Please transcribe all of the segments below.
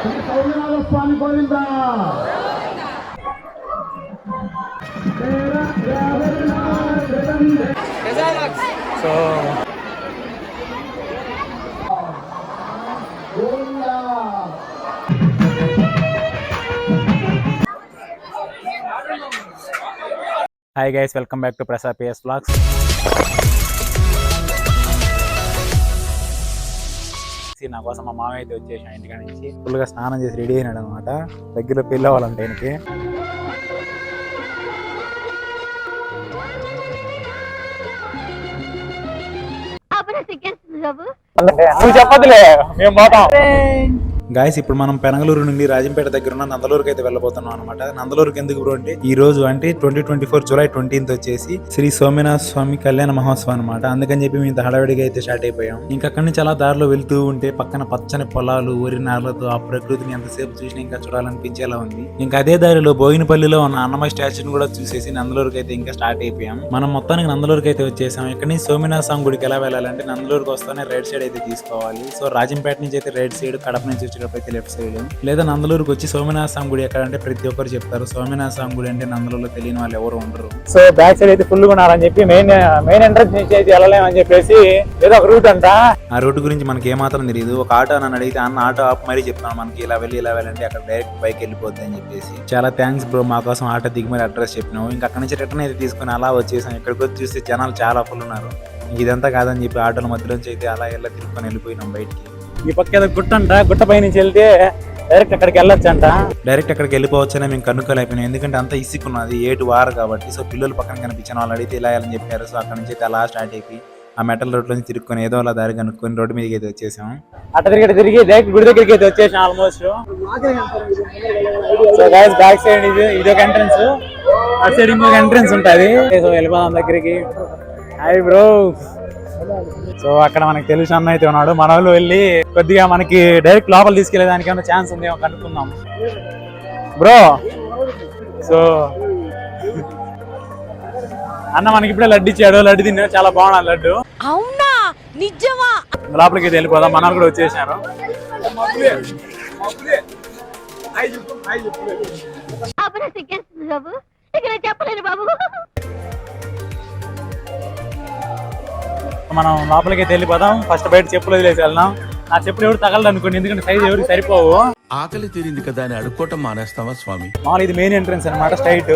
Sri Soumyanatha Swamy Govinda. So hi guys welcome back to Prasad PS blogs నా కోసం మా మామయ్య అయితే వచ్చేసాను ఇంటికాడ నుంచి ఫుల్గా స్నానం చేసి రెడీ అయినాడు అనమాట దగ్గర పెళ్ళి అవ్వాలంటే ఆయనకి నువ్వు చెప్పదులే మేము పోతాం. గాయస్ ఇప్పుడు మనం పెనగలూరు నుండి రాజంపేట దగ్గర ఉన్న నందలూరుకి అయితే వెళ్ళబోతున్నాం అనమాట నందలూరుకి ఎందుకు బ్రో అంటే ఈ రోజు అంటే twenty twenty four July twentieth వచ్చేసి శ్రీ సోమనాథ స్వామి కళ్యాణ మహోత్సవం అనమాట అందుకని చెప్పి మేము హడావిడిగా అయితే స్టార్ట్ అయిపోయాం. ఇంకా అక్కడి నుంచి అలా దారిలో వెళ్తూ ఉంటే పక్కన పచ్చని పొలాలు ఊరి నార్లతో ఆ ప్రకృతిని ఎంతసేపు చూసినా ఇంకా చూడాలనిపించేలా ఉంది. ఇంకా అదే దారిలో బోయినపల్లిలో ఉన్న అన్నమయ్య స్టాచ్యూని కూడా చూసేసి నందలూరుకి అయితే ఇంకా స్టార్ట్ అయిపోయాం. మనం మొత్తానికి నందలూరుకి అయితే వచ్చేసాం. ఇక్కడ నుంచి సోమనాథ స్వామి గుడికి ఎలా వెళ్ళాలంటే నందలూరుకి వస్తేనే రైట్ సైడ్ అయితే తీసుకోవాలి. సో రాజంపేట నుంచి అయితే రైట్ సైడ్ కడప నుంచి వచ్చేటప్పుడు అయితే లెఫ్ట్ సైడ్ లేదా నందలూరుకి వచ్చి సోమనాథ స్వామి గుడి ఎక్కడ అంటే ప్రతి ఒక్కరు చెప్తారు. సోమనాథ స్వామి గుడి అంటే నందలూరులో తెలియని వాళ్ళు ఎవరు ఉండరు. సో బ్యాక్ సైడ్ అయితే ఫుల్ ఉన్నారని చెప్పి మెయిన్ మెయిన్ ఎంట్రన్స్ నుంచి అయితే వెళ్ళలేమని చెప్పేసి ఏదో ఒక రూట్ అంట. ఆ రూట్ గురించి మనకి ఏమాత్రం తెలియదు ఒక ఆటో నన్ను అడిగితే అన్న ఆటో ఆప్ మరీ చెప్తాను మనకి ఇలా వెళ్ళి ఇలా వెళ్ళంటే అక్కడ డైరెక్ట్ బైక్ వెళ్ళిపోద్ది అని చెప్పేసి. చాలా థ్యాంక్స్ బ్రో మా కోసం ఆటో దిగి మరి అడ్రస్ చెప్పినావు. ఇంకా అక్కడ నుంచి రిటర్న్ అయితే తీసుకుని అలా వచ్చేసాం. ఇక్కడికి వచ్చి చూస్తే జనాలు చాలా ఫుల్ ఉన్నారు. ఇదంతా కాదని చెప్పి ఆటోల మధ్యలోంచి అయితే అలా ఇలా తిరుక్కొని వెళ్ళిపోయినాం బయటికి. ఈ పక్క ఏదో గుట్ట అంట గుట్ట పై నుంచి వెళ్తే డైరెక్ట్ అక్కడికి వెళ్ళొచ్చు అంట డైరెక్ట్ అక్కడికి వెళ్ళిపోవచ్చని మేము కనుక్కోలేకపోయినాం ఎందుకంటే అంత ఇసుకున్నది ఏటు వారు కాబట్టి సో పిల్లలు పక్కన కనిపించిన వాళ్ళు అడిగితే ఇలా వెళ్ళని చెప్పారు. సో అక్కడ నుంచి అలా స్టార్ట్ అయిపోయి ఆ మెటల్ రోడ్ నుంచి తిరుక్కొని ఏదో అలా దారి కనుక్కొని రోడ్డు మీదకి అయితే వచ్చేసాం. అట్ట తిరిగి తిరిగి డైరెక్ట్ గుడి దగ్గరికి అయితే వచ్చేసాం almost so guys back side ఇది ఇది ఒక ఎంట్రన్స్ అటు సైడ్ ఇంకొక ఎంట్రన్స్ ఉంటుంది. సో వెళ్ళిపోదాం దగ్గరికి. హాయ్ బ్రో సో అక్కడ మనకి తెలిసిన అన్న అయితే ఉన్నాడు. మన వాళ్ళు వెళ్ళి కొద్దిగా మనకి డైరెక్ట్ లోపల తీసుకెళ్ళేదానికి ఏమైనా ఛాన్స్ ఉందేమో కనుక్కుందాం. బ్రో సో అన్న మనకి ఇప్పుడే లడ్డు ఇచ్చాడు. లడ్డు తిన్నా చాలా బాగున్నాడు లడ్డు. అవునా? నిజమా? లోపలికి అయితే వెళ్ళిపోదాం. మన వాళ్ళు కూడా వచ్చేసారు చెప్పలేను బాబు. మనం లోపలికి తెలియపోదాం వెళ్ళిపోదాం. ఫస్ట్ బయట చెప్పులు వదిలేసి వెళ్దాం. ఆ చెప్పులు ఎవరు తగలదు అనుకోండి ఎందుకంటే సైజ్ ఎవరికి సరిపోవు. ఆకలి తీరింది కదా అని అడుక్కోవటం మానేస్తావా స్వామి? మామూలు ఇది మెయిన్ ఎంట్రన్స్ అనమాట స్ట్రైట్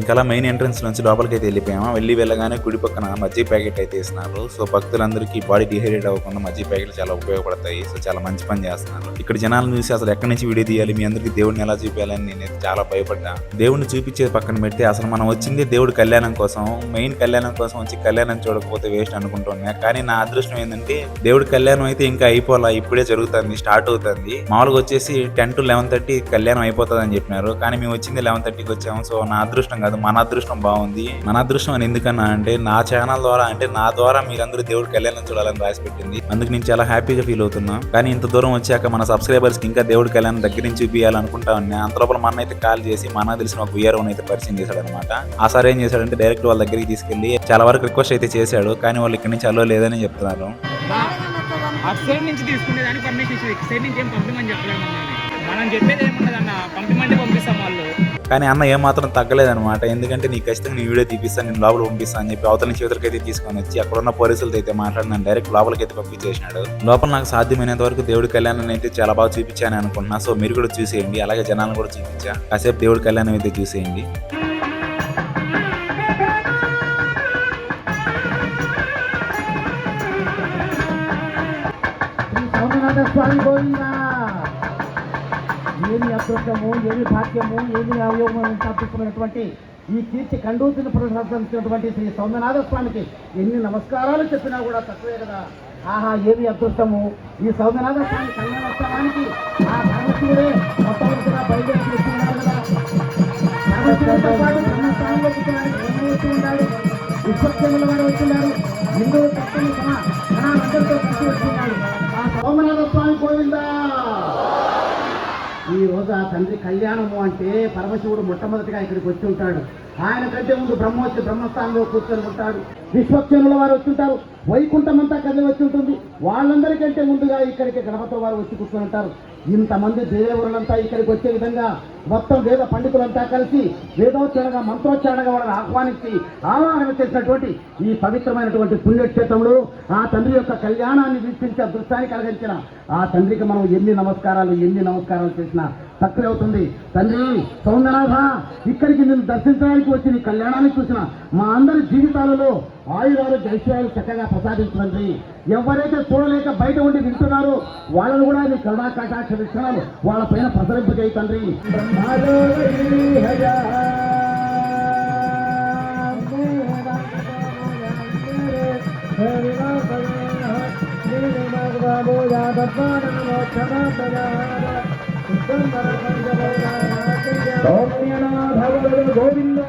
ఇంకా మెయిన్ ఎంట్రన్స్ నుంచి లోపలికి అయితే వెళ్ళిపోయాము? వెళ్ళి వెళ్ళగానే కుడి పక్కన మజ్జి ప్యాకెట్ అయితే ఇస్తున్నారు సో భక్తులందరికీ బాడీ డిహైడ్రేట్ అవ్వకుండా మజ్జి ప్యాకెట్లు చాలా ఉపయోగపడతాయి. సో చాలా మంచి పని చేస్తున్నారు. ఇక్కడ జనాలను చూసి అసలు ఎక్కడి నుంచి వీడియో తీయాలి? మీ అందరికి దేవుడిని ఎలా చూపించాలని నేనైతే చాలా భయపడ్డా. దేవుడిని చూపించేది పక్కన పెడితే అసలు మనం వచ్చింది దేవుడి కళ్యాణం కోసం మెయిన్ కళ్యాణం కోసం వచ్చి కళ్యాణం చూడకపోతే వేస్ట్ అనుకుంటున్నా. కానీ నా అదృష్టం ఏంటంటే దేవుడి కళ్యాణం అయితే ఇంకా అయిపోలా ఇప్పుడే జరుగుతుంది స్టార్ట్ అవుతుంది. మామూలుగా వచ్చేసి టెన్ టు లెవెన్ థర్టీ కళ్యాణం అయిపోతుంది అని చెప్పినారు. కానీ మేము వచ్చింది లెవెన్ థర్టీకి వచ్చాము. సో నా అదృష్టం కాదు మన అదృష్టం బాగుంది. మన అదృష్టం అని ఎందుకన్నా అంటే నా ఛానల్ ద్వారా అంటే నా ద్వారా మీరందరూ దేవుడి కళ్యాణం చూడాలని రాసి పెట్టింది. అందుకు నేను చాలా హ్యాపీగా ఫీల్ అవుతున్నా. కానీ ఇంత దూరం వచ్చాక మన సబ్స్క్రైబర్స్కి ఇంకా దేవుడి కళ్యాణం దగ్గర నుంచి చూపించాలనుకుంటా ఉన్నా. అంత లోపల మన అయితే కాల్ చేసి మన తెలిసిన ఒక వీఆర్ఓని అయితే పరిచయం చేశాడు అనమాట ఆ సార్ ఏం చేశాడంటే డైరెక్ట్ వాళ్ళ దగ్గరికి తీసుకెళ్ళి చాలా వరకు రిక్వెస్ట్ అయితే చేశాడు. కానీ వాళ్ళు ఇక్కడి నుంచి అలో లేదని చెప్తున్నారు. అటు సైడ్ నుంచి తీసుకునే దానికి పర్మిషన్ ఇచ్చింది ఇటు సైడ్ నుంచి ఏం పంపించమని చెప్పలేము మనం చెప్పేది ఏముండదు అన్న. పంపించమంటే పంపిస్తాం వాళ్ళు. కానీ అన్న ఏమాత్రం తగ్గలేదన్నమాట. ఎందుకంటే నీకు ఖచ్చితంగా నీ వీడియో తీపిస్తాను నేను లోపల పంపిస్తాను అని చెప్పి అవతల నుంచి ఇవతలకి అయితే తీసుకొని వచ్చి అక్కడ ఉన్న పోలీసులతో అయితే మాట్లాడిన డైరెక్ట్ లోపలికి అయితే పంపించేసినాడు. లోపల నాకు సాధ్యమైనంత వరకు దేవుడి కళ్యాణం అయితే చాలా బాగా చూపించాను అనుకుంటున్నా సో మీరు కూడా చూసేయండి. అలాగే జనాలను కూడా చూపించా. కాసేపు దేవుడి కళ్యాణం అయితే చూసేయండి. స్వామి గోవింద ఏమి అదృష్టము ఏమి భాగ్యము ఏమి అవయోగము తప్పించుకున్నటువంటి ఈ కీర్తి కండూతిని ప్రదర్శించినటువంటి శ్రీ సౌమ్యనాథ స్వామికి ఎన్ని నమస్కారాలు చెప్పినా కూడా తక్కువే కదా. ఆహా ఏమి అదృష్టము. ఈ సౌమ్యనాథ స్వామి కళ్యాణోత్సవానికి ఆ పరమశివుడే మొట్టమొదటిగా బయలుదేరి చేస్తున్నాడు కదా పరమశివుడితో పాటు బ్రహ్మస్థానంలో కూర్చున్నాడు ఉన్నాడు విశ్వక్సేనుల వారు వచ్చిన్నారు హిందువు తప్పని సమ జనాలందరితో కలిసి వచ్చిన్నాడు ఆ సోమనాథ స్వామి కోవిల్ రోజు ఆ తండ్రి కళ్యాణము అంటే పరమశివుడు మొట్టమొదటిగా ఇక్కడికి వచ్చి ఉంటాడు. ఆయన కంటే ముందు బ్రహ్మోత్సవ బ్రహ్మస్థానంలో కూర్చొని ఉంటాడు. విశ్వక్షణుల వారు వచ్చి ఉంటారు వైకుంఠం అంతా కదిలి వచ్చి ఉంటుంది. వాళ్ళందరికంటే ముందుగా ఇక్కడికి గణపతి వారు వచ్చి కూర్చొని ఉంటారు. ఇంతమంది దేవరులంతా ఇక్కడికి వచ్చే విధంగా మొత్తం వేద పండితులంతా కలిసి వేదోచ్చారణగా మంత్రోచ్చారణగా వాళ్ళని ఆహ్వానించి ఆవాహన చేసినటువంటి ఈ పవిత్రమైనటువంటి పుణ్యక్షేత్రంలో ఆ తండ్రి యొక్క కళ్యాణాన్ని వీక్షించే దృశ్యాన్ని కలిగించిన ఆ తండ్రికి మనం ఎన్ని నమస్కారాలు ఎన్ని నమస్కారాలు చేసినా తక్కువ అవుతుంది. తండ్రి సౌందరనాథ ఇక్కడికి నేను దర్శించడానికి వచ్చి నీ కళ్యాణాన్ని చూసిన మా అందరి జీవితాలలో ఆయురాలు జైశ్వర్యాలు చక్కగా ప్రసాదించండి. ఎవరైతే చూడలేక బయట ఉండి వింటున్నారో వాళ్ళను కూడా నీ కరుణా కటాక్ష విషయాలు వాళ్ళ పైన ప్రసరింపజేయి తండ్రి. గోవిందా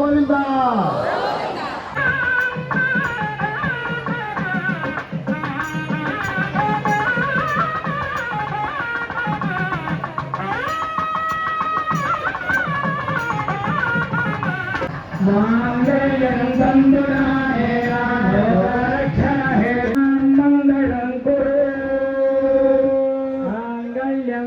గోవింద. మంగళం తందునానే రక్షణ హే మంగళం కురు. మాంగళ్యం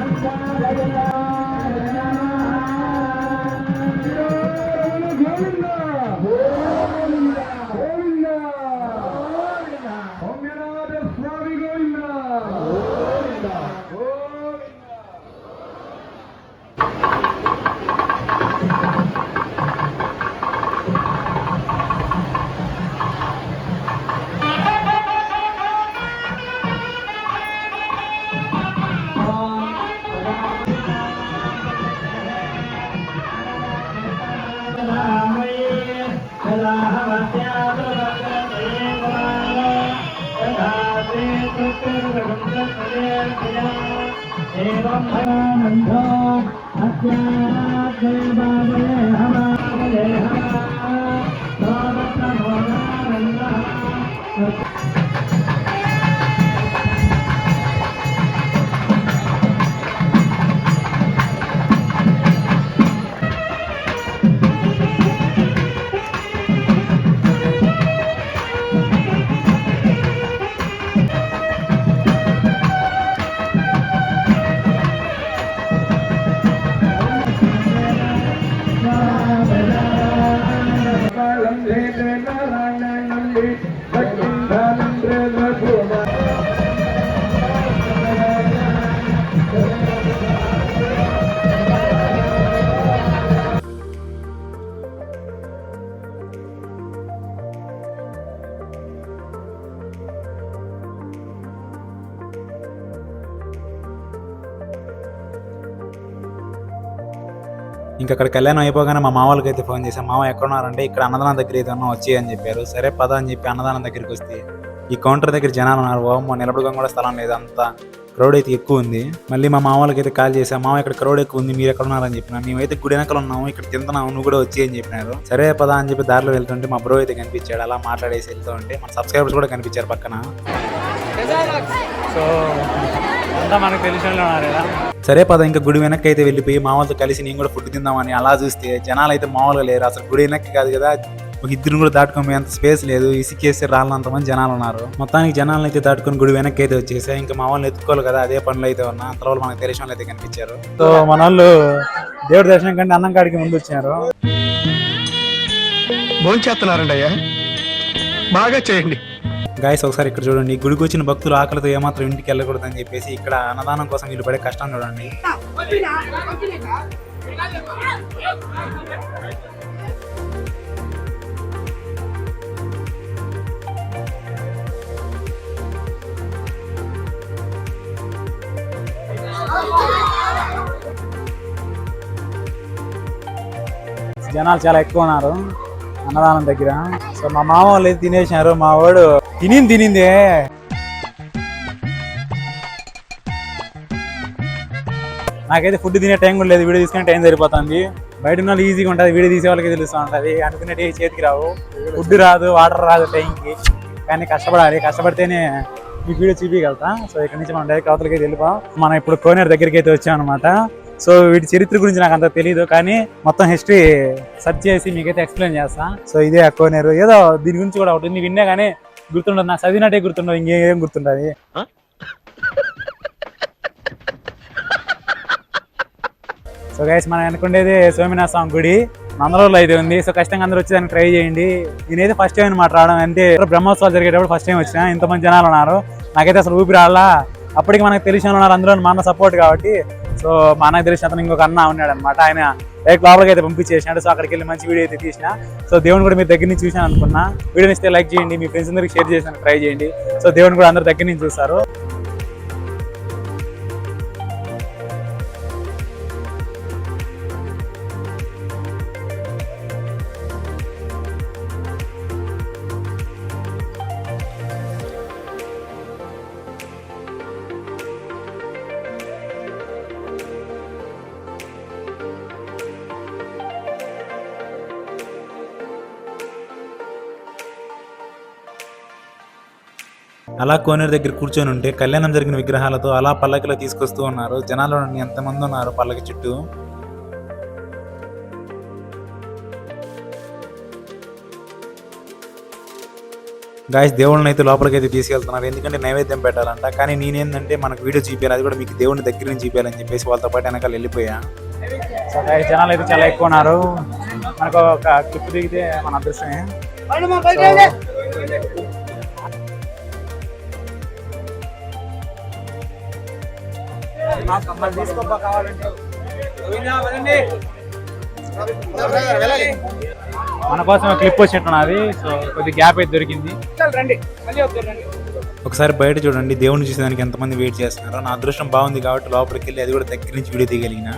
ఇంకా అక్కడ కళ్యాణం అయిపోగానే మా మామూలుగా అయితే ఫోన్ చేశాం మామ ఎక్కడున్నారంటే ఇక్కడ అన్నదానం దగ్గర ఏదన్నా వచ్చి అని చెప్పారు. సరే పద అని చెప్పి అన్నదానం దగ్గరికి వస్తే ఈ కౌంటర్ దగ్గర జనాలు ఉన్నారు. ఓమో నిలబడడం కూడా స్థలం లేదు. అంతా క్రౌడ్ అయితే ఎక్కువ ఉంది. మళ్ళీ మా మామూలకి అయితే కాల్ చేసాం మామ ఇక్కడ క్రౌడ్ ఎక్కువ ఉంది మీరు ఎక్కడ ఉన్నారని చెప్పిన. మేమైతే గుడి వెనకాల ఉన్నాము ఇక్కడ తింటున్నాము నువ్వు కూడా వచ్చి అని చెప్పినారు. సరే పద అని చెప్పి దారిలో వెళ్తుంటే మా బ్రో అయితే కనిపించాడు. అలా మాట్లాడేసి వెళ్తూ ఉంటే మన సబ్స్క్రైబర్స్ కూడా కనిపించారు పక్కన. సో అంతా మనకు తెలిసిన వాళ్ళు ఉన్నారు కదా. సరే పద ఇంకా గుడి వెనక్కి అయితే వెళ్ళిపోయి మామూలుతో కలిసి నేను కూడా ఫుడ్ తిందామని అలా చూస్తే జనాలు అయితే మామూలుగా లేరు. అసలు గుడి వెనక్కి కాదు కదా ఒక ఇద్దరు కూడా దాటుకొని అంత స్పేస్ లేదు. ఇసుకేస్తే రాళ్ళంత మంది జనాలు ఉన్నారు. మొత్తానికి జనాలను అయితే దాటుకొని గుడి వెనక్కి అయితే వచ్చేసా. ఇంకా మా వాళ్ళని ఎత్తుకోవాలి కదా అదే పనులు అయితే ఉన్నా. అంతలో మనకు తెలిసిన వాళ్ళు అయితే కనిపించారు. సో మన వాళ్ళు దేవుడి దర్శనం కంటే అన్నం కాడికి ముందు వచ్చారు. భోంచేస్తున్నారండి అయ్యా. బాగా చేయండి. గాయస్ ఒకసారి ఇక్కడ చూడండి. గుడికి వచ్చిన భక్తులు ఆకలితో ఏమాత్రం ఇంటికి వెళ్ళకూడదని చెప్పేసి ఇక్కడ అన్నదానం కోసం వీళ్ళు పడే కష్టం చూడండి. జనాలు చాలా ఎక్కువ ఉన్నారు అన్నదానం దగ్గర. సో మా మామ వాళ్ళు తినేసినారు. మా వాడు తినింది తినిందే. నాకైతే ఫుడ్ తినే టైం కూడా లేదు వీడియో తీసుకునే టైం సరిపోతుంది. బయట ఉన్న వాళ్ళు ఈజీగా ఉంటుంది వీడియో తీసే వాళ్ళకి తెలుస్తూ ఉంటుంది. అనుకునేటి చేతికి రావు. ఫుడ్ రాదు వాటర్ రాదు టైంకి కానీ కష్టపడాలి కష్టపడితేనే ఈ వీడియో చూపించగలుగుతా సో ఇక్కడ నుంచి మనం డైరెక్ట్ అవతలకి వెళ్ళిపోం మనం ఇప్పుడు కోనేరు దగ్గరికి అయితే వచ్చాం అనమాట సో వీటి చరిత్ర గురించి నాకు అంత తెలియదు కానీ మొత్తం హిస్టరీ సెర్చ్ చేసి మీకైతే ఎక్స్ప్లెయిన్ చేస్తా. సో ఇదే కోనేరు ఏదో దీని గురించి కూడా ఒకటి ఉంది విన్నా కానీ గుర్తుండదు నాకు చదివినట్టే గుర్తుండదు ఇంకేం గుర్తుండదు. సో గైస్ మనం అనుకునేది సోమనాథ స్వామి గుడి. నందలూరులో అయితే ఉంది. సో ఖచ్చితంగా అందరూ వచ్చి దాన్ని ట్రై చేయండి. నేనైతే ఫస్ట్ టైం అనమాట రావడం అంటే బ్రహ్మోత్సవాలు జరిగేటప్పుడు ఫస్ట్ టైం వచ్చిన. ఇంతమంది జనాలు ఉన్నారు. నాకైతే అసలు ఊపిరి రాలా అప్పటికి మనకు తెలిసిన ఉన్నారు. అందులో మా అన్న సపోర్ట్ కాబట్టి. సో మా అన్నకు తెలిసిన అతను ఇంకొక అన్న ఉన్నాడు అనమాట ఆయన డైరెక్ట్ లోపలికి అయితే పంపించేసినాడు. సో అక్కడికి వెళ్ళి మంచి వీడియో అయితే తీసిన. సో దేవుని కూడా మీరు దగ్గర నుంచి చూసాను అనుకున్నా. వీడియోని ఇస్తే లైక్ చేయండి. మీ ఫ్రెండ్స్ అందరికి షేర్ చేసిన ట్రై చేయండి. సో దేవుని కూడా అందరు దగ్గర నుంచి చూస్తారు అలా కోనేరు దగ్గర కూర్చొని ఉంటే కళ్యాణం జరిగిన విగ్రహాలతో అలా పల్లకిలో తీసుకొస్తూ ఉన్నారు. జనాలు ఎంతమంది ఉన్నారు పల్లకి చుట్టూ? గాయస్ దేవుళ్ళని అయితే లోపలికి అయితే తీసుకెళ్తున్నారు. ఎందుకంటే నైవేద్యం పెట్టాలంట. కానీ నేనేందంటే మనకు వీడియో చూపించాలి అది కూడా మీకు దేవుని దగ్గర నుంచి చూపించాలని చెప్పేసి వాళ్ళతో పాటు వెనకాల వెళ్ళిపోయా. జనాలు అయితే చాలా ఎక్కువ ఉన్నారు. మనకు ఒక క్లిప్ దిగితే మన అదృష్టమే. మన కోసం క్లిప్ వచ్చినట్టున్నది సో కొద్ది గ్యాప్ అయితే దొరికింది. రండి. మళ్ళీ వద్దు రండి. ఒకసారి బయట చూడండి దేవుని చూసేదానికి ఎంతమంది వెయిట్ చేస్తున్నారో. నా అదృష్టం బాగుంది కాబట్టి లోపలికి వెళ్ళి అది కూడా దగ్గర నుంచి వీడియో తీయగలిగిన.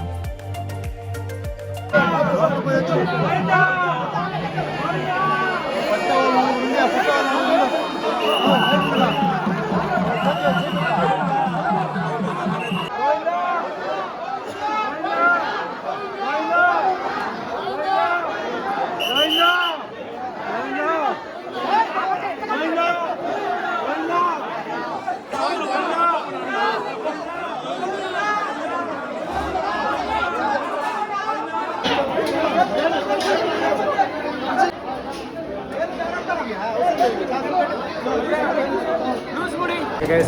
Thank you.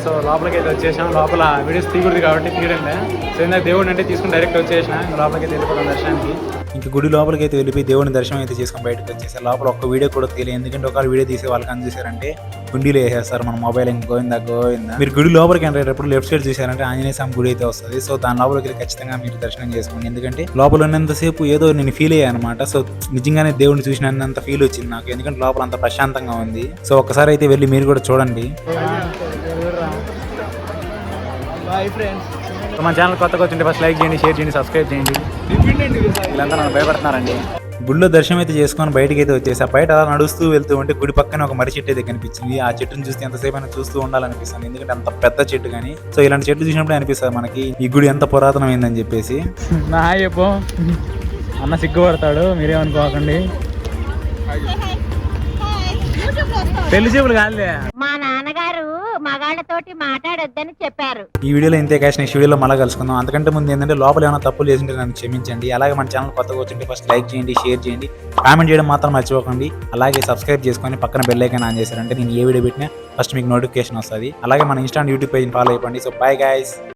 సో లోపలికి అయితే వచ్చేసాం. లోపల వీడియోస్ తీయకూడదు కాబట్టి తీయడంలే. సో ఇందాక దేవుడిని అంటే తీసుకుని డైరెక్ట్ వచ్చేసిన. ఇంకా లోపలికి అయితే వెళ్ళిపోతాం దర్శనానికి. ఇంకా గుడి లోపలికి అయితే వెళ్ళిపోయి దేవుని దర్శనం అయితే చేసుకొని బయటకు వచ్చేసారు. లోపల ఒక్క వీడియో కూడా తెలియదు. ఎందుకంటే ఒకవేళ వీడియో తీసే వాళ్ళకి అందజేశారంటే గుండీలో వేసేస్తారు మన మొబైల్ ఇంకా గోవిందా గోవిందా. మీరు గుడి లోపలికి ఎంటేటప్పుడు లెఫ్ట్ సైడ్ చూసారంటే ఆంజనేయ స్వామి గుడి అయితే వస్తుంది. సో దాని లోపలికి వెళ్ళి ఖచ్చితంగా మీరు దర్శనం చేసుకోండి. ఎందుకంటే లోపల ఉన్నంతసేపు ఏదో నేను ఫీల్ అయ్యాను అనమాట సో నిజంగానే దేవుడిని చూసినంత ఫీల్ వచ్చింది నాకు. ఎందుకంటే లోపల అంత ప్రశాంతంగా ఉంది. సో ఒక్కసారి అయితే వెళ్ళి మీరు కూడా చూడండి. సో మన ఛానల్ కొత్తగా వచ్చింటే ఫస్ట్ లైక్ చేయండి షేర్ చేయండి సబ్స్క్రైబ్ చేయండి. వీళ్ళంతా నన్ను భయపడుతున్నారండి. గుడిలో దర్శనం అయితే చేసుకొని బయటికి అయితే వచ్చేసి ఆ బయట అలా నడుస్తూ వెళ్తూ ఉంటే గుడి పక్కన ఒక మర్రి చెట్టు అయితే కనిపించింది ఆ చెట్టుని చూస్తే ఎంతసేపు అయినా చూస్తూ ఉండాలనిపిస్తుంది. ఎందుకంటే అంత పెద్ద చెట్టు కానీ. సో ఇలాంటి చెట్లు చూసినప్పుడు అనిపిస్తుంది మనకి ఈ గుడి ఎంత పురాతనమైందని చెప్పేసి. నా చెప్పు. అన్న సిగ్గుపడతాడు మీరేమనుకోకండి. యూట్యూబ్ పెళ్ళి చెవులు కాదులే. మా నాన్నగారు మగాళ్ళతోటి మాట్లాడొద్దని చెప్పారు. ఈ వీడియోలో ఇంతే క్యాష్ నెక్స్ట్ వీడియోలో మళ్ళీ కలుసుకుందాం. అంతకంటే ముందు ఏంటంటే లోపల ఏమైనా తప్పులు చేసింటే నన్ను క్షమించండి. అలాగే మన ఛానల్ కొత్తగా వచ్చింటే ఫస్ట్ లైక్ చేయండి షేర్ చేయండి. కామెంట్ చేయడం మాత్రం మర్చిపోకండి. అలాగే సబ్స్క్రైబ్ చేసుకొని పక్కన బెల్ ఐకాన్ ఆన్ చేశారంటే నేను ఏ వీడియో పెట్టినా ఫస్ట్ మీకు నోటిఫికేషన్ వస్తుంది. అలాగే మన ఇన్స్టా యూట్యూబ్ పేజ్ని ఫాలో అయిపోండి. So bye guys